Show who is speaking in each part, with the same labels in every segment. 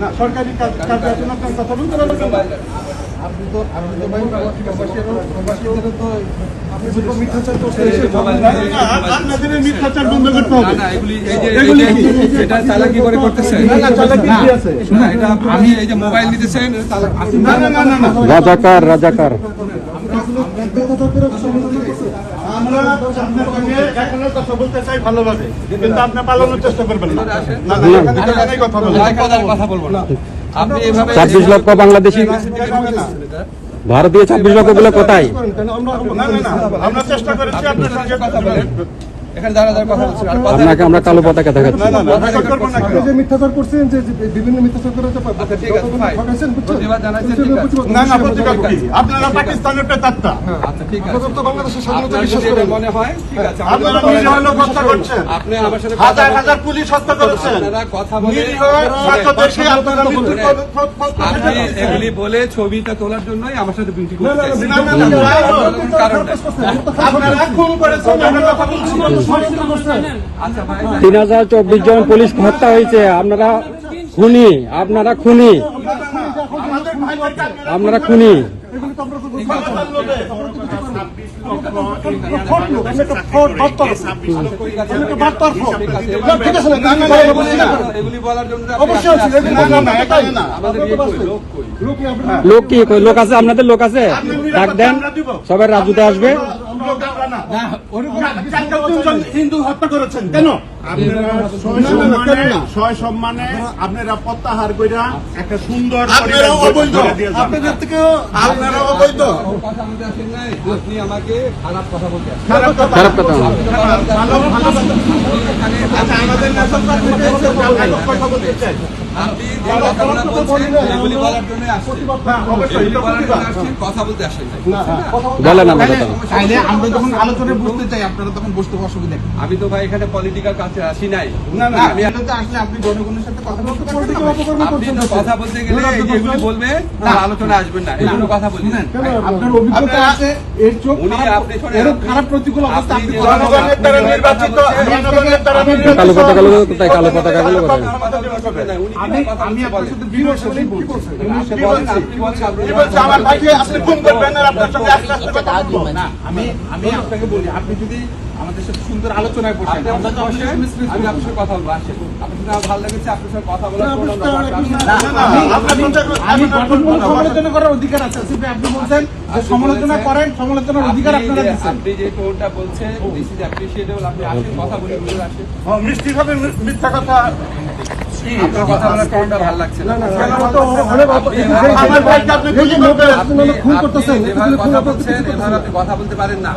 Speaker 1: না সরকারি কাজ কাজ আছে আপনার কথা বলতে পারবেন
Speaker 2: আপনি তো আপনি তো ভাই প্রবাসীদেরও প্রবাসীদেরও তো আপনি যদি মিথ্যাচার করতে
Speaker 3: এই যে
Speaker 2: এসে
Speaker 3: মোবাইল
Speaker 1: না, না, আপনাদের বন্ধ করতে হবে।
Speaker 3: না এগুলি এই যে
Speaker 1: এগুলি
Speaker 3: এই
Speaker 1: কি?
Speaker 3: যে এটা চালাকি করে করতেছে।
Speaker 1: না, না, চালাকি কি আছে?
Speaker 3: না এটা আমি এই যে মোবাইল নিতেছেন এটা
Speaker 1: না না না না না।
Speaker 4: রাজাকার রাজাকার
Speaker 1: আমরা আপনার সঙ্গে এখনও না
Speaker 4: ছাব্বিশ লক্ষ বাংলাদেশি ভারতীয় ছাব্বিশ লক্ষগুলো কোথায়?
Speaker 1: আমরা চেষ্টা করেছি আপনার কথা বলেন
Speaker 4: আপনাকে আমরা কালো পতাকা দেখাচ্ছি?
Speaker 2: যে মিথ্যাচার করছেন যে বিভিন্ন মিথ্যাচার করে যে
Speaker 3: আচ্ছা, ঠিক আছে,
Speaker 2: যতগুলো
Speaker 3: ভাই।
Speaker 2: ঠকাইছেন, বুঝছেন?
Speaker 3: প্রতিবাদ জানাচ্ছেন,
Speaker 2: বুঝছেন,
Speaker 3: ঠিক আছে।
Speaker 2: বুঝছেন,
Speaker 1: না না
Speaker 2: বুঝছেন,
Speaker 1: প্রতিকার কি
Speaker 2: বুঝছেন।
Speaker 1: আপনারা পাকিস্তানের পেতাত্তা
Speaker 3: আচ্ছা ঠিক আছে
Speaker 2: বাংলাদেশের স্বাধীনতা বিশ্বাস করেন
Speaker 3: মনে হয় ঠিক আছে
Speaker 1: আপনারা নিজে হলো হত্যা করছেন
Speaker 3: আপনি আমার সাথে
Speaker 1: হাজার হাজার পুলিশ হত্যা করেছেন
Speaker 3: আপনারা কথা বলে
Speaker 1: ছাত্রদেরকে আপনারা
Speaker 3: আপনি এগুলি ছবিটা তোলার জন্যই আমার সাথে বিনতি
Speaker 2: না, না, না,
Speaker 1: না, না, না, যাই হোক,
Speaker 3: কারণ
Speaker 1: আপনারা খুন করেছেন আমরা কথা বলছি
Speaker 3: আচ্ছা ভাই
Speaker 4: তিন হাজার চব্বিশ জন পুলিশ হত্যা হয়েছে। আপনারা খুনি আপনারা খুনি।
Speaker 1: আপনারা
Speaker 4: খুনি।
Speaker 3: লোক
Speaker 4: কি, লোক আছে? আপনাদের লোক আছে? ডাক দেন। সবাই রাজুতে আসবে।
Speaker 1: হিন্দু হত্যা করেছেন। কেন?
Speaker 5: সম্মানে আপনারা প্রত্যাহার কইরা একটা সুন্দর
Speaker 1: অবৈধ।
Speaker 2: আপনাদের থেকেও
Speaker 1: আপনারা অবৈধ।
Speaker 3: কথা বলতে আসেন নাই। আপনি আমাকে খারাপ কথা বলতে
Speaker 1: খারাপ কথা
Speaker 4: খারাপ কথা না।
Speaker 1: ভালো ভালো আচ্ছা
Speaker 3: এগুলি
Speaker 1: হ্যাঁ,
Speaker 3: এগুলি নেই। আমি তো ভাই এখানে পলিটিক্যাল কাছে আসি নাই।
Speaker 1: না না
Speaker 3: আমি
Speaker 5: আলোচনাতে আসলে আপনি জনগণের সাথে কথা বলতে
Speaker 3: গেলে বলবে তার আলোচনা আসবেন না। এই জন্য কথা বলি না
Speaker 5: আপনার অভিজ্ঞতা আছে এর চোখ খারাপ- প্রতিকূল অবস্থা
Speaker 3: আপনি
Speaker 5: আপনি
Speaker 3: যে-
Speaker 1: জনগণের দ্বারা নির্বাচিত জনগণের নির্বাচিত
Speaker 4: কালো পতাকা গুলো কোথায় কালো পতাকা গুলো কোথায়
Speaker 5: আমি আমি
Speaker 1: কথা বলব
Speaker 5: না আমি আমি আপনাকে বলি আপনি যদি আমাদের সাথে সুন্দর আলোচনায় বসেন
Speaker 3: আপনি
Speaker 5: আমরা
Speaker 3: আমাদের
Speaker 5: তো
Speaker 3: বসে,
Speaker 5: আপনার সাথে
Speaker 3: আমি আপনার সাথে কথা বলব আসেন। আপনার সাথে ভালো লেগেছে আপনার সাথে কথা বলার জন্য আমরা
Speaker 1: না,
Speaker 3: আসলাম।
Speaker 1: না, আপনার সঙ্গে
Speaker 5: আমি গঠনমূলক সমালোচনা করার অধিকার আছে। আপনি বলছেন যে সমালোচনা করেন সমালোচনার অধিকার
Speaker 3: আপনি
Speaker 5: আপনারা
Speaker 3: আপনি যে টোনটা বলছেন দিস ইজ অ্যাপ্রিশিয়েটেবল আপনি আসেন কথা বলে আসেন।
Speaker 1: মিষ্টি ভাবে মিথ্যা কথা
Speaker 3: কথা বলতে পারেন না।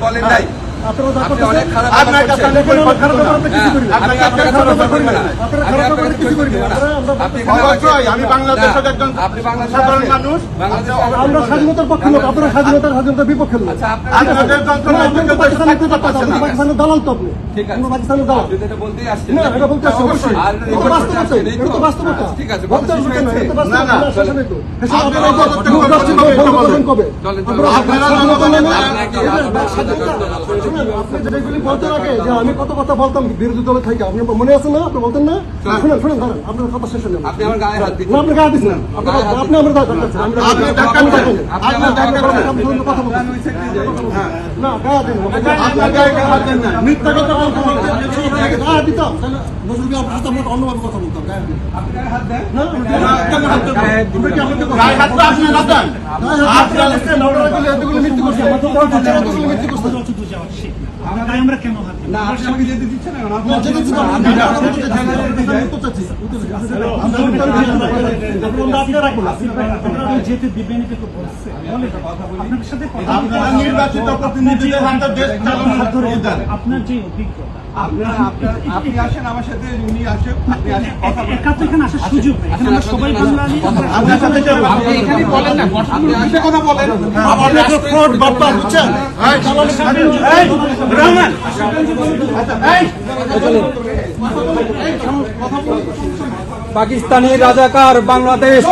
Speaker 3: বলেন নাই।
Speaker 1: আমি বাংলাদেশের একজন সাধারণ মানুষ।
Speaker 2: আমরা স্বাধীনতার পক্ষে লোক আপনারা স্বাধীনতার স্বাধীনতার বিপক্ষে লোক।
Speaker 3: আচ্ছা
Speaker 2: পাকিস্তানের দালাল তো আপনি। দালাল না এটা বলতে আসছে অবশ্যই। বাস্তবতা
Speaker 3: ঠিক আছে
Speaker 2: কবে? আপনারা আপনি যেগুলি বলতেন আগে যে আমি কত কথা বলতাম বিরোধী দলে থেকে আপনি মনে আছে না আপনি বলতেন না শুনেন শুনেন ধরেন আপনার কথা শেষ হলেন
Speaker 3: আপনি আমার গায়ে হাত দিচ্ছেন
Speaker 2: আপনি গায়ে দিচ্ছেন আপনি আপনি আমরা আমরা
Speaker 1: আপনি ধাক্কা দিচ্ছেন।
Speaker 2: আপনি আপনি কথা বলতেন না গায়ে দিন
Speaker 1: আপনার গায়ে গায়ে হাত দেন না। মিথ্যা কথা বলতে বলতে
Speaker 2: গায়ে দিতাম নজরুল আপনার সাথে আমরা অন্যভাবে কথা বলতাম গায়ে দিন
Speaker 3: আপনি গায়ে হাত দেন
Speaker 2: না কেন হাত? আমরা কথা-
Speaker 1: গায়ে হাত আপনি না দেন।
Speaker 2: আপনারা লিখছেন, আপনারা এগুলো এতগুলো মৃত্যু
Speaker 6: আমরা কেন হাত
Speaker 3: না আপনি আমাকে যেতে দিচ্ছেন না
Speaker 2: যেতে না,
Speaker 6: যেতে দিবেন এটা তো বলছে সাথে কথা।
Speaker 1: নির্বাচিত।
Speaker 6: আপনার যে অভিজ্ঞতা
Speaker 3: আপনারা আপনার আপনি আসেন আমার সাথে উনি আসেন আপনি আসেন কথা বলেন
Speaker 6: একা তো এখানে আসার সুযোগ নেই এখানে আমরা সবাই বাঙালি
Speaker 7: আপনার সাথে
Speaker 5: আপনি এখানে বলেন না
Speaker 3: আপনি আসেন কথা বলেন
Speaker 7: আপনি একটা fraud বাপ্পা, বুঝছেন?
Speaker 6: এই, রহমান
Speaker 2: পাকিস্তানি রাজাকার বাংলাদেশ